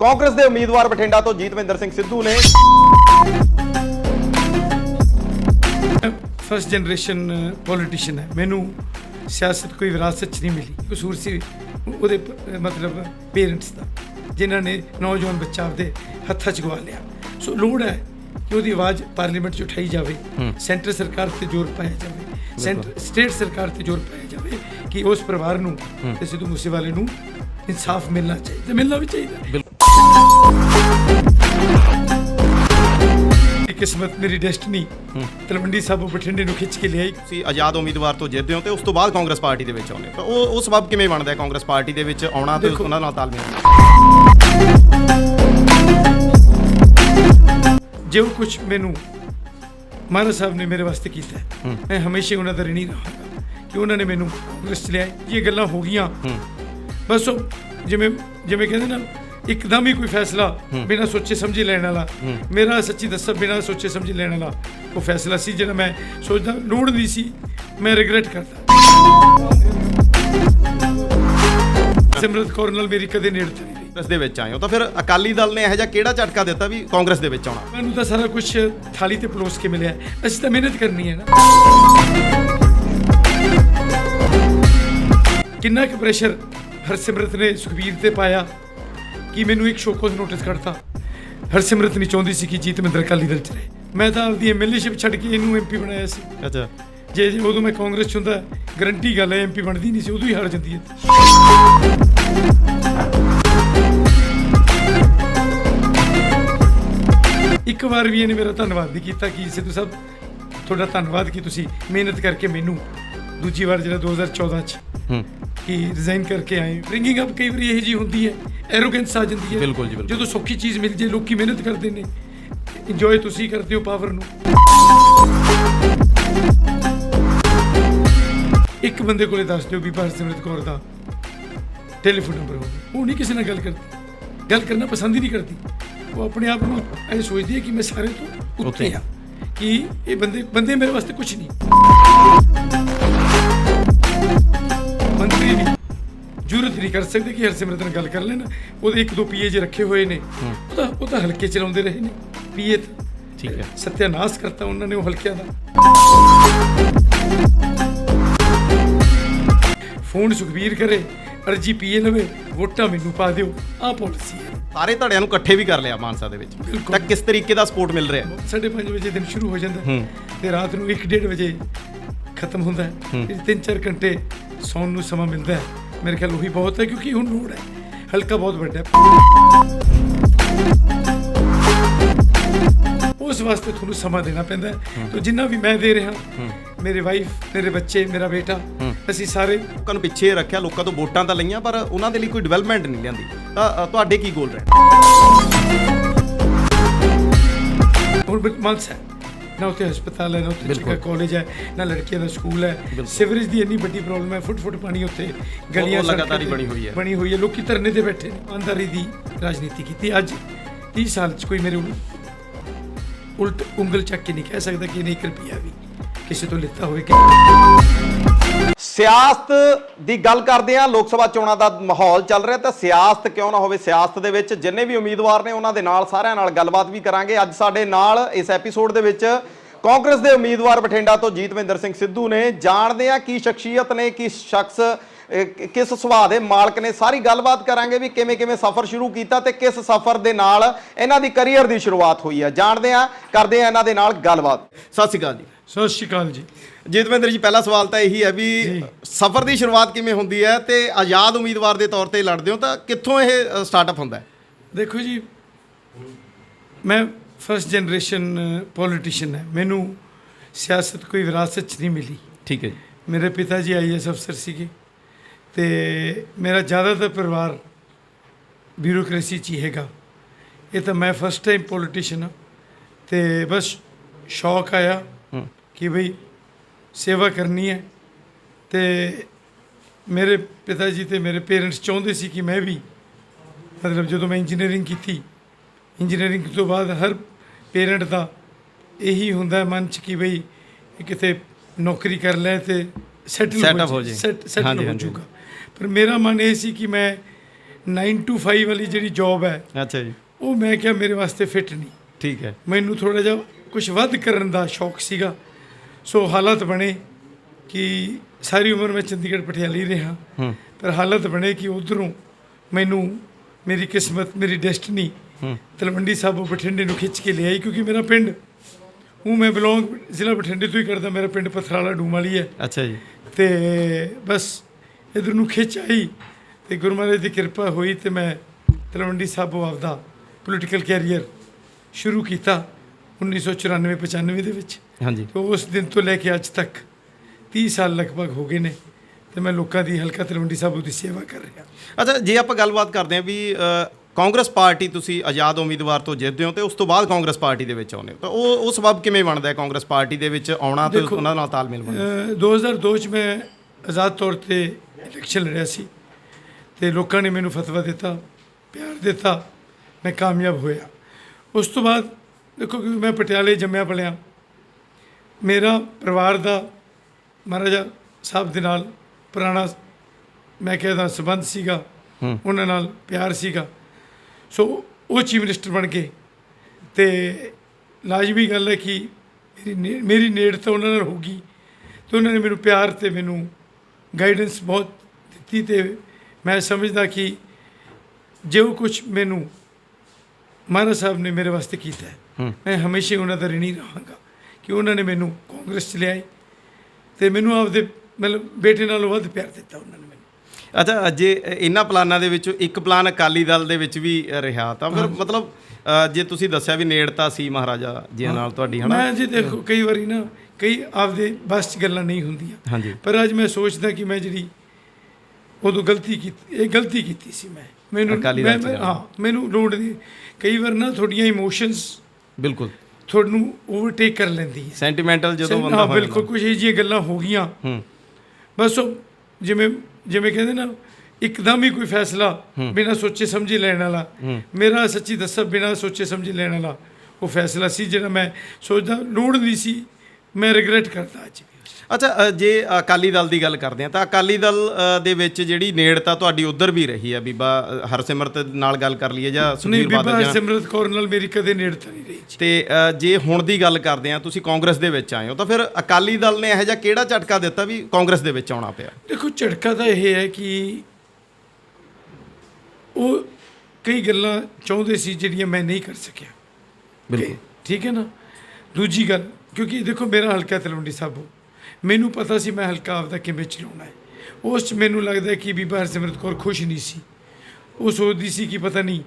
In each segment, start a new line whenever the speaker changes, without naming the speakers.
ਕਾਂਗਰਸ ਦੇ ਉਮੀਦਵਾਰ ਬਠਿੰਡਾ ਤੋਂ ਜੀਤਵਿੰਦਰ ਸਿੰਘ ਸਿੱਧੂ ਨੇ।
ਫਸਟ ਜਨਰੇਸ਼ਨ ਪੋਲੀਟੀਸ਼ੀਅਨ ਹੈ। ਮੈਨੂੰ ਸਿਆਸਤ ਕੋਈ ਵਿਰਾਸਤ 'ਚ ਨਹੀਂ ਮਿਲੀ। ਕਸੂਰ ਸੀ ਉਹਦੇ ਮਤਲਬ ਪੇਰੈਂਟਸ ਦਾ ਜਿਨ੍ਹਾਂ ਨੇ ਨੌਜਵਾਨ ਬੱਚਾ ਆਪਦੇ ਹੱਥਾਂ 'ਚ ਗਵਾ ਲਿਆ। ਸੋ ਲੋੜ ਹੈ ਕਿ ਉਹਦੀ ਆਵਾਜ਼ ਪਾਰਲੀਮੈਂਟ 'ਚ ਉਠਾਈ ਜਾਵੇ। ਸੈਂਟਰ ਸਰਕਾਰ ਤੇ ਜ਼ੋਰ ਪਾਇਆ ਜਾਵੇ। ਸੈਂਟਰ ਸਟੇਟ ਸਰਕਾਰ ਤੇ ਜ਼ੋਰ ਪਾਇਆ ਜਾਵੇ ਕਿ ਉਸ ਪਰਿਵਾਰ ਨੂੰ ਤੇ ਸਿੱਧੂ ਮੂਸੇਵਾਲੇ ਨੂੰ ਇਨਸਾਫ ਮਿਲਣਾ ਚਾਹੀਦਾ। ਮਿਲਣਾ ਵੀ ਚਾਹੀਦਾ। ਕਿਸਮਤ ਮੇਰੀ ਡੈਸਟੀਨੀ ਤਲਵੰਡੀ ਸਾਬੋ ਬਠਿੰਡੇ ਨੂੰ ਖਿੱਚ ਕੇ ਲਿਆਈ।
ਤੁਸੀਂ ਆਜ਼ਾਦ ਉਮੀਦਵਾਰ ਤੋਂ ਜਿੱਤਦੇ ਹੋ ਤੇ ਉਸ ਤੋਂ ਬਾਅਦ ਕਾਂਗਰਸ ਪਾਰਟੀ ਦੇ ਵਿੱਚ ਆਉਂਦੇ। ਤਾਂ ਉਹ ਉਹ ਸਬਬ ਕਿਵੇਂ ਬਣਦਾ ਹੈ ਕਾਂਗਰਸ ਪਾਰਟੀ ਦੇ ਵਿੱਚ ਆਉਣਾ ਤੇ ਉਹਨਾਂ ਨਾਲ ਤਾਲਮੇਲ
ਜੋ ਕੁਝ ਮੈਨੂੰ ਮਹਾਰਾਜ ਸਾਹਿਬ ਨੇ ਮੇਰੇ ਵਾਸਤੇ ਕੀਤਾ ਮੈਂ ਹਮੇਸ਼ਾ ਉਹਨਾਂ ਦਾ ਰਿਣੀ ਰਹਾਂਗਾ ਕਿ ਉਹਨਾਂ ਨੇ ਮੈਨੂੰ ਕਾਂਗਰਸ ਚ ਲਿਆ ਇਹ ਗੱਲਾਂ ਹੋ ਗਈਆਂ। ਬਸ ਉਹ ਜਿਵੇਂ ਜਿਵੇਂ ਕਹਿੰਦੇ ਨਾ ਇੱਕਦਮ ਹੀ ਕੋਈ ਫੈਸਲਾ ਬਿਨਾਂ ਸੋਚੇ ਸਮਝੇ ਲੈਣ ਵਾਲਾ। ਮੇਰਾ ਸੱਚੀ ਦੱਸਾਂ ਬਿਨਾਂ ਸੋਚੇ ਸਮਝੇ ਲੈਣ ਵਾਲਾ ਉਹ ਫੈਸਲਾ ਸੀ ਜਿਹੜਾ ਮੈਂ ਸੋਚਦਾ ਲੋੜ ਨਹੀਂ ਸੀ ਮੈਂ ਰਿਗਰੈਟ ਕਰਦਾ। ਸਿਮਰਤ ਕੌਰ ਨਾਲ ਮੇਰੀ ਕਦੇ ਨੇੜਤਾ ਨਹੀਂ
ਕਾਂਗਰਸ ਦੇ ਵਿੱਚ ਆਏ ਹੋ ਤਾਂ ਫਿਰ ਅਕਾਲੀ ਦਲ ਨੇ ਇਹੋ ਜਿਹਾ ਕਿਹੜਾ ਝਟਕਾ ਦਿੱਤਾ ਵੀ ਕਾਂਗਰਸ ਦੇ ਵਿੱਚ ਆਉਣਾ?
ਮੈਨੂੰ ਤਾਂ ਸਾਰਾ ਕੁਝ ਥਾਲੀ ਤੇ ਪਲੋਸ ਕੇ ਮਿਲਿਆ। ਅਸੀਂ ਤਾਂ ਮਿਹਨਤ ਕਰਨੀ ਹੈ ਨਾ। ਕਿੰਨਾ ਕੁ ਪ੍ਰੈਸ਼ਰ ਹਰਸਿਮਰਤ ਨੇ ਸੁਖਬੀਰ ਤੇ ਪਾਇਆ ਕਿ ਮੈਨੂੰ ਇੱਕ ਸ਼ੋਕੋਸ ਨੋਟਿਸ ਕਰਤਾ। ਹਰਸਿਮਰਤ ਨਹੀਂ ਚਾਹੁੰਦੀ ਸੀ ਕਿ ਜੀਤ ਮਹਿੰਦਰ ਅਕਾਲੀ ਦਲ ਚ ਰਹੇ ਮੈਂ ਤਾਂ ਆਪਦੀ ਐਮਐਲਏਸ਼ਿਪ ਛੱਡ ਕੇ ਇਹਨੂੰ ਐਮਪੀ ਬਣਾਇਆ ਸੀ।
ਅੱਛਾ।
ਜੇ ਜੇ ਉਦੋਂ ਮੈਂ ਕਾਂਗਰਸ ਚ ਹੁੰਦਾ ਗਰੰਟੀ ਗੱਲ ਹੈ ਐਮਪੀ ਬਣਦੀ ਨਹੀਂ ਸੀ ਉਦੋਂ ਹੀ ਹਾਰ ਜਾਂਦੀ ਹੈ। ਇੱਕ ਵਾਰ ਵੀ ਇਹਨੇ ਮੇਰਾ ਧੰਨਵਾਦ ਨਹੀਂ ਕੀਤਾ ਕਿ ਸਿੱਧੂ ਸਾਹਿਬ ਤੁਹਾਡਾ ਧੰਨਵਾਦ ਕਿ ਤੁਸੀਂ ਮਿਹਨਤ ਕਰਕੇ ਮੈਨੂੰ ਦੂਜੀ ਵਾਰ ਜਿਹੜਾ 2014 ਚ
ਹੂੰ।
ਕਿ ਰਿਜ਼ਾਈਨ ਕਰਕੇ ਆਏ। ਬ੍ਰਿੰਗਿੰਗ ਅਪ ਕਈ ਵਾਰੀ ਇਹ ਜੀ ਹੁੰਦੀ ਹੈ ਐਰੋਗੈਂਸ ਆ ਜਾਂਦੀ ਹੈ।
ਬਿਲਕੁਲ ਜੀ, ਬਿਲਕੁਲ।
ਜਦੋਂ ਸੌਖੀ ਚੀਜ਼ ਮਿਲ ਜੇ ਲੋਕੀ ਮਿਹਨਤ ਕਰਦੇ ਨੇ। ਇੰਜੋਏ ਤੁਸੀਂ ਕਰਦੇ ਹੋ ਪਾਵਰ ਨੂੰ। ਇੱਕ ਬੰਦੇ ਕੋਲੇ ਦੱਸ ਦਿਓ ਵੀ ਹਰਸਿਮਰਤ ਕੌਰ ਦਾ ਟੈਲੀਫੋਨ ਨੰਬਰ ਹੋਵੇ। ਉਹ ਨਹੀਂ ਕਿਸੇ ਨਾਲ ਗੱਲ ਕਰਦੀ। ਗੱਲ ਕਰਨਾ ਪਸੰਦ ਹੀ ਨਹੀਂ ਕਰਦੀ। ਉਹ ਆਪਣੇ ਆਪ ਨੂੰ ਐ ਸੋਚਦੀ ਹੈ ਕਿ ਮੈਂ ਸਾਰੇ ਤੋਂ ਉੱਤੇ
ਉੱਤੇ
ਹਾਂ। ਕਿ ਇਹ ਬੰਦੇ ਬੰਦੇ ਮੇਰੇ ਵਾਸਤੇ ਕੁਝ ਨਹੀਂ। ਜੁਰਤ ਨਹੀਂ ਕਰ ਸਕਦੇ ਕਿ ਹਰਸਿਮਰਤ ਨਾਲ ਗੱਲ ਕਰ ਲੈਣ। ਉਹਦੇ ਇੱਕ ਦੋ ਪੀਏ ਜੇ ਰੱਖੇ ਹੋਏ ਨੇ। ਉਹ ਤਾਂ ਉਹ ਤਾਂ ਹਲਕੇ ਚਲਾਉਂਦੇ ਰਹੇ ਨੇ। ਪੀਏ
ਠੀਕ ਹੈ।
ਸਤਿਆਨਾਸ਼ ਕਰਤਾ ਉਹਨਾਂ ਨੇ ਉਹ ਹਲਕਿਆਂ ਦਾ। ਫੋਨ ਸੁਖਬੀਰ ਕਰੇ ਅਰਜੀ ਪੀਏ ਲਵੇ ਵੋਟਾਂ ਮੈਨੂੰ ਪਾ ਦਿਓ ਆਹ ਪਾਲਿਸੀ ਹੈ।
ਸਾਰੇ ਧੜਿਆਂ ਨੂੰ ਇਕੱਠੇ ਵੀ ਕਰ ਲਿਆ ਮਾਨਸਾ ਦੇ ਵਿੱਚ। ਤਾਂ ਕਿਸ ਤਰੀਕੇ ਦਾ ਸਪੋਰਟ ਮਿਲ ਰਿਹਾ? ਹੈ?
ਸਾਢੇ ਪੰਜ ਵਜੇ ਦਿਨ ਸ਼ੁਰੂ ਹੋ ਜਾਂਦਾ। ਤੇ ਰਾਤ ਨੂੰ 1:30 ਵਜੇ ਖਤਮ ਹੁੰਦਾ। ਹੈ। ਇਹ 3-4 ਘੰਟੇ ਸੌਣ ਨੂੰ ਸਮਾਂ ਮਿਲਦਾ ਹੈ। ਮੇਰੇ ਖਿਆਲ ਉਹੀ ਬਹੁਤ ਹੈ ਕਿਉਂਕਿ ਹੁਣ ਲੋੜ ਹੈ। ਹਲਕਾ ਬਹੁਤ ਵੱਡਾ ਹੈ। ਉਸ ਵਾਸਤੇ ਤੁਹਾਨੂੰ ਸਮਾਂ ਦੇਣਾ ਪੈਂਦਾ ਤਾਂ ਜਿੰਨਾ ਵੀ ਮੈਂ ਦੇ ਰਿਹਾ ਮੇਰੇ ਵਾਈਫ ਮੇਰੇ ਬੱਚੇ ਮੇਰਾ ਬੇਟਾ ਅਸੀਂ ਸਾਰੇ
ਲੋਕਾਂ ਨੂੰ ਪਿੱਛੇ ਰੱਖਿਆ ਲੋਕਾਂ ਤੋਂ ਵੋਟਾਂ ਤਾਂ ਲਈਆਂ ਪਰ ਉਹਨਾਂ ਦੇ ਲਈ ਕੋਈ ਡਿਵੈਲਪਮੈਂਟ ਨਹੀਂ ਲਿਆਂਦੀ। ਤਾਂ ਤੁਹਾਡੇ ਕੀ ਗੋਲ ਰਹੇ
ਹੁਣ ਮਲਸ ਹੈ। ਨਾ ਉੱਥੇ ਹਸਪਤਾਲ ਹੈ ਨਾ ਉੱਥੇ ਚੰਗਾ ਕਾਲਜ ਹੈ ਨਾ ਲੜਕੀਆਂ ਦਾ ਸਕੂਲ ਹੈ। ਸਿਵਰੇਜ ਦੀ ਇੰਨੀ ਵੱਡੀ ਪ੍ਰੋਬਲਮ ਹੈ ਫੁੱਟ ਫੁੱਟ ਪਾਣੀ ਉੱਥੇ ਗਲੀਆਂ
ਲਗਾਤਾਰ ਬਣੀ ਹੋਈ ਹੈ।
ਬਣੀ ਹੋਈ ਹੈ। ਲੋਕੀ ਧਰਨੇ ਤੇ ਬੈਠੇ ਨੇ ਇਮਾਨਦਾਰੀ ਦੀ ਰਾਜਨੀਤੀ ਕੀਤੀ। ਅੱਜ 30 ਸਾਲ ਚ ਕੋਈ ਮੇਰੇ ਉਲ- ਉਲਟ ਉਂਗਲ ਚੱਕ ਕੇ ਨਹੀਂ ਕਹਿ ਸਕਦਾ ਕਿ ਨਹੀਂ ਇੱਕ ਰੁਪਿਆ ਵੀ ਕਿਸੇ ਤੋਂ ਲਿੱਤਾ ਹੋਵੇ। ਕਿ
ਸਿਆਸਤ ਦੀ ਗੱਲ ਕਰਦੇ ਆ ਲੋਕ ਸਭਾ ਚੋਣਾਂ ਦਾ ਮਾਹੌਲ ਚੱਲ ਰਿਹਾ, ਤਾਂ ਸਿਆਸਤ ਕਿਉਂ ਨਾ ਹੋਵੇ? ਸਿਆਸਤ ਦੇ ਵਿੱਚ ਜਿੰਨੇ ਵੀ ਉਮੀਦਵਾਰ ਨੇ, ਉਹਨਾਂ ਦੇ ਨਾਲ ਸਾਰਿਆਂ ਨਾਲ ਗੱਲਬਾਤ ਵੀ ਕਰਾਂਗੇ। ਅੱਜ ਸਾਡੇ ਨਾਲ ਇਸ ਐਪੀਸੋਡ ਦੇ ਵਿੱਚ ਕਾਂਗਰਸ ਦੇ ਉਮੀਦਵਾਰ ਬਠਿੰਡਾ ਤੋਂ ਜੀਤਵਿੰਦਰ ਸਿੰਘ ਸਿੱਧੂ ਨੇ। ਜਾਣਦੇ ਆ ਕੀ ਸ਼ਖਸੀਅਤ ਨੇ, ਕੀ ਸ਼ਖਸ ਕਿਸ ਸੁਭਾਅ ਦੇ ਮਾਲਕ ਨੇ। ਸਾਰੀ ਗੱਲਬਾਤ ਕਰਾਂਗੇ ਵੀ ਕਿਵੇਂ ਕਿਵੇਂ ਸਫ਼ਰ ਸ਼ੁਰੂ ਕੀਤਾ ਤੇ ਕਿਸ ਸਫ਼ਰ ਦੇ ਨਾਲ ਇਹਨਾਂ ਦੀ ਕੈਰੀਅਰ ਦੀ ਸ਼ੁਰੂਆਤ ਹੋਈ ਹੈ। ਜਾਣਦੇ ਆ ਕਰਦੇ ਆ ਇਹਨਾਂ ਦੇ ਨਾਲ ਗੱਲਬਾਤ। ਸਤਿ ਸ਼੍ਰੀ ਅਕਾਲ ਜੀ।
ਸਤਿ ਸ਼੍ਰੀ ਅਕਾਲ ਜੀ।
ਜੀਤਵਿੰਦਰ ਜੀ ਪਹਿਲਾ ਸਵਾਲ ਤਾਂ ਇਹੀ ਹੈ ਵੀ ਸਫ਼ਰ ਦੀ ਸ਼ੁਰੂਆਤ ਕਿਵੇਂ ਹੁੰਦੀ ਹੈ ਤੇ ਆਜ਼ਾਦ ਉਮੀਦਵਾਰ ਦੇ ਤੌਰ ਤੇ ਲੜਦੇ ਹੋ ਤਾਂ ਕਿੱਥੋਂ ਇਹ ਸਟਾਰਟਅਪ ਹੁੰਦਾ ਹੈ?
ਦੇਖੋ ਜੀ ਮੈਂ ਫਸਟ ਜਨਰੇਸ਼ਨ ਪੋਲੀਟੀਸ਼ੀਅਨ ਹੈ। ਮੈਨੂੰ ਸਿਆਸਤ ਕੋਈ ਵਿਰਾਸਤ ਚ ਨਹੀਂ ਮਿਲੀ।
ਠੀਕ ਹੈ ਜੀ।
ਮੇਰੇ ਪਿਤਾ ਜੀ ਆਈਐਸ ਅਫਸਰ ਸੀਗੇ ਤੇ ਮੇਰਾ ਜ਼ਿਆਦਾਤਰ ਪਰਿਵਾਰ ਬਿਊਰੋਕ੍ਰੇਸੀ 'ਚ ਹੀ ਹੈਗਾ। ਇਹ ਤਾਂ ਮੈਂ ਫਸਟ ਟਾਈਮ ਪੋਲੀਟੀਸ਼ੀਅਨ ਹਾਂ ਤੇ ਬਸ ਸ਼ੌਕ ਆਇਆ। ਕਿ ਭਈ ਸੇਵਾ ਕਰਨੀ ਹੈ। ਤੇ ਮੇਰੇ ਪਿਤਾ ਜੀ ਤੇ ਮੇਰੇ ਪੇਰੈਂਟਸ ਚਾਹੁੰਦੇ ਸੀ ਕਿ ਮੈਂ ਵੀ ਮਤਲਬ ਜਦੋਂ ਮੈਂ ਇੰਜੀਨੀਅਰਿੰਗ ਕੀਤੀ ਇੰਜੀਨੀਅਰਿੰਗ ਤੋਂ ਬਾਅਦ ਹਰ ਪੇਰੈਂਟ ਦਾ ਇਹੀ ਹੁੰਦਾ ਮਨ 'ਚ ਕਿ ਭਈ ਕਿਤੇ ਨੌਕਰੀ ਕਰ ਲੈ ਤੇ ਸੈਟਲ
ਹੋ ਜੇ।
ਸੈਟਲ ਹੋ। ਜਾਊਗਾ। ਪਰ ਮੇਰਾ ਮਨ ਇਹ ਸੀ ਕਿ ਮੈਂ 9 to 5 ਵਾਲੀ ਜਿਹੜੀ ਜੌਬ ਹੈ
ਅੱਛਾ ਜੀ।
ਉਹ ਮੈਂ ਕਿਹਾ ਮੇਰੇ ਵਾਸਤੇ ਫਿੱਟ ਨਹੀਂ।
ਠੀਕ ਹੈ।
ਮੈਨੂੰ ਥੋੜਾ ਜਿਹਾ ਕੁਝ ਵੱਧ ਕਰਨ ਦਾ ਸ਼ੌਕ ਸੀਗਾ। ਸੋ ਹਾਲਾਤ ਬਣੇ ਕਿ ਸਾਰੀ ਉਮਰ ਮੈਂ ਚੰਡੀਗੜ੍ਹ ਪਟਿਆਲੇ ਹੀ ਰਿਹਾ। ਪਰ ਹਾਲਤ ਬਣੇ ਕਿ ਉਧਰੋਂ ਮੈਨੂੰ ਮੇਰੀ ਕਿਸਮਤ ਮੇਰੀ ਡੈਸਟੀਨੀ ਤਲਵੰਡੀ ਸਾਬੋ ਬਠਿੰਡੇ ਨੂੰ ਖਿੱਚ ਕੇ ਲਿਆਈ ਕਿਉਂਕਿ ਮੇਰਾ ਪਿੰਡ ਉਹ ਮੈਂ ਬਿਲੋਂਗ ਜ਼ਿਲ੍ਹਾ ਬਠਿੰਡੇ ਤੋਂ ਹੀ ਕਰਦਾ ਮੇਰਾ ਪਿੰਡ ਪਥਰਾਲਾ ਡੂਮਾਲੀ ਹੈ।
ਅੱਛਾ ਜੀ।
ਤੇ ਬਸ ਇਧਰ ਨੂੰ ਖਿੱਚ ਆਈ ਤੇ ਗੁਰੂ ਮਹਾਰਾਜ ਦੀ ਕਿਰਪਾ ਹੋਈ ਤੇ ਮੈਂ ਤਲਵੰਡੀ ਸਾਬੋ ਆਪਦਾ ਪੋਲੀਟੀਕਲ ਕੈਰੀਅਰ ਸ਼ੁਰੂ ਕੀਤਾ 1994 95 ਦੇ ਵਿੱਚ।
ਹਾਂਜੀ।
ਤੇ ਉਸ ਦਿਨ ਤੋਂ ਲੈ ਕੇ ਅੱਜ ਤੱਕ 30 ਸਾਲ ਲਗਭਗ ਹੋ ਗਏ ਨੇ ਤੇ ਮੈਂ ਲੋਕਾਂ ਦੀ ਹਲਕਾ ਤਲਵੰਡੀ ਸਾਬੋ ਦੀ ਸੇਵਾ ਕਰ ਰਿਹਾ।
ਅੱਛਾ ਜੇ ਆਪਾਂ ਗੱਲਬਾਤ ਕਰਦੇ ਹਾਂ ਵੀ ਕਾਂਗਰਸ ਪਾਰਟੀ ਤੁਸੀਂ ਆਜ਼ਾਦ ਉਮੀਦਵਾਰ ਤੋਂ ਜਿੱਤਦੇ ਹੋ ਤੇ ਉਸ ਤੋਂ ਬਾਅਦ ਕਾਂਗਰਸ ਪਾਰਟੀ ਦੇ ਵਿੱਚ ਆਉਂਦੇ ਹੋ ਤਾਂ ਉਹ ਉਹ ਸਬਬ ਕਿਵੇਂ ਬਣਦਾ ਹੈ ਕਾਂਗਰਸ ਪਾਰਟੀ ਦੇ ਵਿੱਚ ਆਉਣਾ ਤੇ ਉਹਨਾਂ ਨਾਲ ਤਾਲਮੇਲ ਬਣਨਾ?
ਅਹ 2002 ਚ ਮੈਂ ਆਜ਼ਾਦ ਤੌਰ ਤੇ ਇਲੈਕਸ਼ਨ ਲੜਿਆ ਸੀ ਤੇ ਲੋਕਾਂ ਨੇ ਮੈਨੂੰ ਫਤਵਾ ਦਿੱਤਾ ਪਿਆਰ ਦਿੱਤਾ ਮੈਂ ਕਾਮਯਾਬ ਹੋਇਆ। ਉਸ ਤੋਂ ਬਾਅਦ ਦੇਖੋ ਕਿ ਮੈਂ ਪਟਿਆਲੇ ਜੰਮਿਆ ਪਲਿਆ। ਮੇਰਾ ਪਰਿਵਾਰ ਦਾ ਮਹਾਰਾਜਾ ਸਾਹਿਬ ਦੇ ਨਾਲ ਪੁਰਾਣਾ ਮੈਂ ਕਹਿੰਦਾ ਸਬੰਧ ਸੀਗਾ। ਉਹਨਾਂ ਨਾਲ ਪਿਆਰ ਸੀਗਾ ਸੋ ਉਹ ਚੀਫ ਮਿਨਿਸਟਰ ਬਣ ਕੇ ਤੇ ਲਾਜ਼ਮੀ ਗੱਲ ਹੈ ਕਿ ਮੇਰੀ ਮੇਰੀ ਨੇੜਤਾ ਉਹਨਾਂ ਨਾਲ ਹੋਗੀ ਤੇ ਉਹਨਾਂ ਨੇ ਮੈਨੂੰ ਪਿਆਰ ਤੇ ਮੈਨੂੰ ਗਾਈਡੈਂਸ ਬਹੁਤ ਦਿੱਤੀ ਤੇ ਮੈਂ ਸਮਝਦਾ ਕਿ ਜੋ ਕੁਝ ਮੈਨੂੰ ਮਹਾਰਾਜ ਸਾਹਿਬ ਨੇ ਮੇਰੇ ਵਾਸਤੇ ਕੀਤਾ। ਮੈਂ ਹਮੇਸ਼ਾ ਉਹਨਾਂ ਦਾ ਰਿਣੀ ਰਹਾਂਗਾ ਕਿ ਉਹਨਾਂ ਨੇ ਮੈਨੂੰ ਕਾਂਗਰਸ ਚ ਲਿਆਏ ਤੇ ਮੈਨੂੰ ਆਪਦੇ ਮਤਲਬ ਬੇਟੇ ਨਾਲੋਂ ਵੱਧ ਪਿਆਰ ਦਿੱਤਾ ਉਹਨਾਂ ਨੇ ਮੈਨੂੰ।
ਅੱਛਾ ਜੇ ਇਹਨਾਂ ਪਲਾਨਾਂ ਦੇ ਵਿੱਚੋਂ ਇੱਕ ਪਲਾਨ ਅਕਾਲੀ ਦਲ ਦੇ ਵਿੱਚ ਵੀ ਰਿਹਾ ਤਾਂ ਫਿਰ ਮਤਲਬ ਜੇ ਤੁਸੀਂ ਦੱਸਿਆ ਵੀ ਨੇੜਤਾ ਸੀ ਮਹਾਰਾਜਾ ਜੀ ਨਾਲ ਤੁਹਾਡੀ ਹਨਾ?
ਮੈਂ ਜੀ ਦੇਖੋ ਕਈ ਵਾਰੀ ਨਾ ਕਈ ਆਪਦੇ ਬਸ ਚ ਗੱਲਾਂ ਨਹੀਂ ਹੁੰਦੀਆਂ। ਪਰ ਅੱਜ ਮੈਂ ਸੋਚਦਾ ਕਿ ਮੈਂ ਜਿਹੜੀ ਉਦੋਂ ਗਲਤੀ ਕੀਤੀ ਇਹ ਗਲਤੀ ਕੀਤੀ ਸੀ ਮੈਂ। ਮੈਨੂੰ। ਹਾਂ ਮੈਨੂੰ ਲੋੜ ਨਹੀਂ। ਕਈ ਵਾਰ ਨਾ ਤੁਹਾਡੀਆਂ ਇਮੋਸ਼ਨਸ
ਬਿਲਕੁਲ।
ਤੁਹਾਨੂੰ ਓਵਰਟੇਕ ਕਰ ਲੈਂਦੀ ਹੈ।
ਸੈਂਟੀਮੈਂਟਲ ਜਦੋਂ ਬੰਦਾ
ਹਾਂ
ਹੋ
ਬਿਲਕੁਲ। ਕੁਝ ਇਹ ਜਿਹੀਆਂ ਗੱਲਾਂ ਹੋ ਗਈਆਂ।
ਹੂੰ।
ਬਸ ਉਹ ਜਿਵੇਂ ਜਿਵੇਂ ਕਹਿੰਦੇ ਨਾ ਇੱਕਦਮ ਹੀ ਕੋਈ ਫੈਸਲਾ ਬਿਨਾਂ ਸੋਚੇ ਸਮਝੇ ਲੈਣ ਵਾਲਾ। ਮੇਰਾ ਸੱਚੀ ਦੱਸਾਂ ਬਿਨਾਂ ਸੋਚੇ ਸਮਝੇ ਲੈਣ ਵਾਲਾ ਉਹ ਫੈਸਲਾ ਸੀ ਜਿਹੜਾ ਮੈਂ ਸੋਚਦਾ ਲੋੜ ਨਹੀਂ ਸੀ ਮੈਂ ਰਿਗਰੈਟ ਕਰਦਾ ਅੱਜ ਵੀ।
ਅੱਛਾ ਜੇ ਅਕਾਲੀ ਦਲ ਦੀ ਗੱਲ ਕਰਦੇ ਆ ਤਾਂ ਅਕਾਲੀ ਦਲ ਦੇ ਵਿੱਚ ਜਿਹੜੀ ਨੇੜਤਾ ਤੁਹਾਡੀ ਉਧਰ ਵੀ ਰਹੀ ਆ ਬੀਬਾ ਹਰਸਿਮਰਤ ਨਾਲ ਗੱਲ ਕਰ ਲਈਏ ਜਾਂ
ਬੀਬਾ
ਬਾਦਲ ਜਾਂ
ਸਿਮਰਤ ਕੌਰ ਨਾਲ ਮੇਰੀ ਕਦੇ ਨੇੜਤਾ ਨਹੀਂ ਰਹੀ।
ਤੇ ਜੇ ਹੁਣ ਦੀ ਗੱਲ ਕਰਦੇ ਆ ਤੁਸੀਂ ਕਾਂਗਰਸ ਦੇ ਵਿੱਚ ਆਏ ਹੋ ਤਾਂ ਫਿਰ ਅਕਾਲੀ ਦਲ ਨੇ ਇਹੋ ਜਿਹਾ ਕਿਹੜਾ ਝਟਕਾ ਦਿੱਤਾ ਵੀ ਕਾਂਗਰਸ ਦੇ ਵਿੱਚ ਆਉਣਾ ਪਿਆ?
ਦੇਖੋ ਝਟਕਾ ਤਾਂ ਇਹ ਹੈ ਕਿ ਉਹ ਕਈ ਗੱਲਾਂ ਚਾਹੁੰਦੇ ਸੀ ਜਿਹੜੀਆਂ ਮੈਂ ਨਹੀਂ ਕਰ ਸਕਿਆ।
ਬਿਲਕੁਲ।
ਠੀਕ ਹੈ ਨਾ? ਦੂਜੀ ਗੱਲ ਕਿਉਂਕਿ ਦੇਖੋ ਮੇਰਾ ਹਲਕਾ ਤਲਵੰਡੀ ਸਾਬੋ ਮੈਨੂੰ ਪਤਾ ਸੀ ਮੈਂ ਹਲਕਾ ਆਪਦਾ ਕਿਵੇਂ ਚਲਾਉਣਾ ਹੈ। ਉਸ 'ਚ ਮੈਨੂੰ ਲੱਗਦਾ ਕਿ ਬੀਬਾ ਹਰਸਿਮਰਤ ਕੌਰ ਖੁਸ਼ ਨਹੀਂ ਸੀ। ਉਹ ਸੋਚਦੀ ਸੀ ਕਿ ਪਤਾ ਨਹੀਂ